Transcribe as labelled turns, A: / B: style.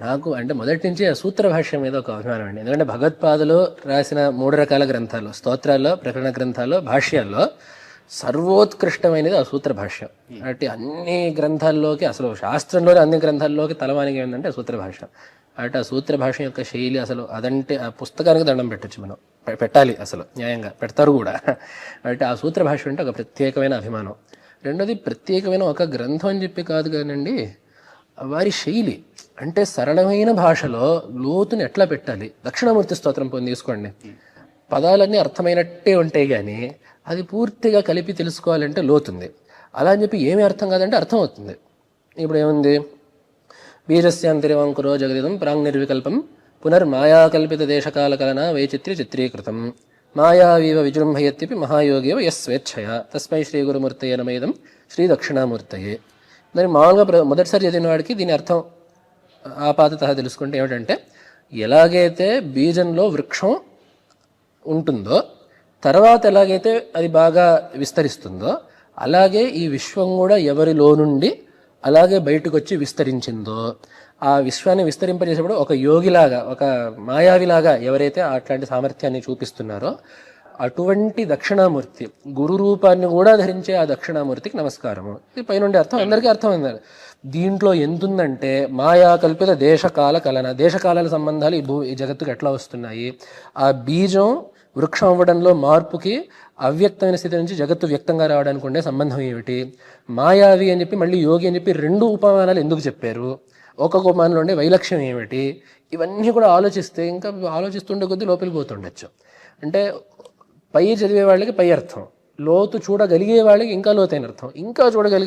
A: నాకు అంటే మొదటి నుంచి ఆ సూత్ర భాష్యం మీద ఒక అభిమానం అండి. ఎందుకంటే భగవత్పాదులు రాసిన మూడు రకాల గ్రంథాలు స్తోత్రాల్లో ప్రకరణ గ్రంథాల్లో భాష్యాల్లో సర్వోత్కృష్టమైనది ఆ సూత్ర భాష్యం. అంటే అన్ని గ్రంథాల్లోకి అసలు శాస్త్రంలోని అన్ని గ్రంథాల్లోకి తలవానికి ఏంటంటే సూత్ర భాష్యం. అంటే ఆ సూత్ర భాష యొక్క శైలి అసలు అదంటే ఆ పుస్తకానికి దండం పెట్టచ్చు మనం. పెట్టాలి అసలు న్యాయంగా. పెడతారు కూడా. అంటే ఆ సూత్ర భాష అంటే ఒక ప్రత్యేకమైన అభిమానం. రెండోది ప్రత్యేకమైన ఒక గ్రంథం అని చెప్పి కాదు కానండి వారి శైలి. అంటే సరళమైన భాషలో లోతుని ఎట్లా పెట్టాలి? దక్షిణామూర్తి స్తోత్రం పొంది తీసుకోండి. పదాలన్నీ అర్థమైనట్టే ఉంటాయి కానీ అది పూర్తిగా కలిపి తెలుసుకోవాలంటే లోతుంది. అలా అని చెప్పి ఏమీ అర్థం కాదంటే అర్థం అవుతుంది ఇప్పుడు ఏముంది? బీజస్యాంతిరివంకురో జగదిదం ప్రాంగ్ నిర్వికల్పం పునర్మాయాకల్పిత దేశకాలకలన వైచిత్ర్య చిత్రీకృతం. మాయావీవ విజృంభయత్యపి మహాయోగేవ యస్ స్వేచ్ఛయ తస్మై శ్రీ గురుమూర్తయే నమేదం శ్రీ దక్షిణామూర్తయే. దాన్ని మామూలుగా ప్ర- మొదటిసారి చదివిన వాడికి దీని అర్థం ఆపాతత తెలుసుకుంటే ఏమిటంటే ఎలాగైతే బీజంలో వృక్షం ఉంటుందో తర్వాత ఎలాగైతే అది బాగా విస్తరిస్తుందో అలాగే ఈ విశ్వం కూడా ఎవరిలో నుండి అలాగే బయటకు వచ్చి విస్తరించిందో ఆ విశ్వాన్ని విస్తరింపజేసేప్పుడు ఒక యోగిలాగా ఒక మాయావిలాగా ఎవరైతే అట్లాంటి సామర్థ్యాన్ని చూపిస్తున్నారో అటువంటి దక్షిణామూర్తి గురు రూపాన్ని కూడా ధరించే ఆ దక్షిణామూర్తికి నమస్కారము. ఇది పైనుండి అర్థం అందరికీ అర్థమైంది. దీంట్లో ఎంతుందంటే మాయా కల్పిత దేశకాల కలన దేశకాలాల సంబంధాలు ఈ భూ ఈ జగత్తుకు ఎట్లా వస్తున్నాయి? ఆ బీజం వృక్షం అవ్వడంలో మార్పుకి అవ్యక్తమైన స్థితి నుంచి జగత్తు వ్యక్తంగా రావడానికి ఉండే సంబంధం ఏమిటి? మాయావి అని చెప్పి మళ్ళీ యోగి అని చెప్పి రెండు ఉపమానాలు ఎందుకు చెప్పారు? ఒక్కొక్క ఉపమానంలో ఉండే వైలక్ష్యం ఏమిటి? ఇవన్నీ కూడా ఆలోచిస్తే ఇంకా ఆలోచిస్తుండే కొద్దీ లోపలికి పోతుండొచ్చు. అంటే పై చదివే వాళ్ళకి పై అర్థం. లోతు చూడగలిగే వాళ్ళకి ఇంకా లోతైన అర్థం. ఇంకా చూడగలిగే